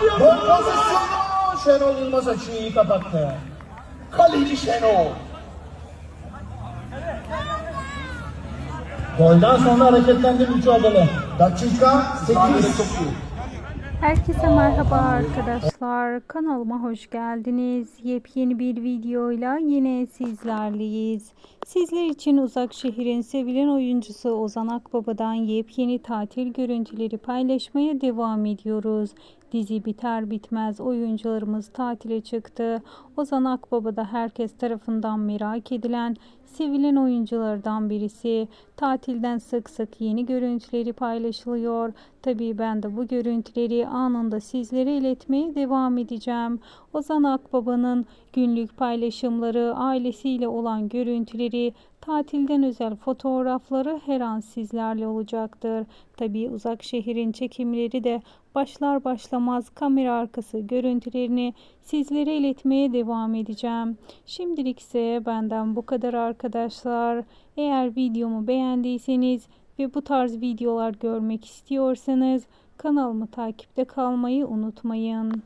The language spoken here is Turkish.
Gol pozisyonu. Şenol Yılmaz açıyı iyi kapattı. Kaleci Şenol. Golden sonra hareketlendi mücadele. Dakika 8. çok iyi. Herkese merhaba arkadaşlar. Kanalıma hoş geldiniz. Yepyeni bir videoyla yine sizlerleyiz. Sizler için uzak şehrin sevilen oyuncusu Ozan Akbaba'dan yepyeni tatil görüntüleri paylaşmaya devam ediyoruz. Dizi biter bitmez oyuncularımız tatile çıktı. Ozan Akbaba da herkes tarafından merak edilen sevilen oyunculardan birisi. Tatilden sık sık yeni görüntüleri paylaşılıyor. Tabii ben de bu görüntüleri anında sizlere iletmeye devam edeceğim. Ozan Akbaba'nın günlük paylaşımları, ailesiyle olan görüntüleri, tatilden özel fotoğrafları her an sizlerle olacaktır. Tabii uzak şehrin çekimleri de başlar başlamaz kamera arkası görüntülerini sizlere iletmeye devam edeceğim. Şimdilik ise benden bu kadar arkadaşlar. Eğer videomu beğendiyseniz ve bu tarz videolar görmek istiyorsanız kanalımı takipte kalmayı unutmayın.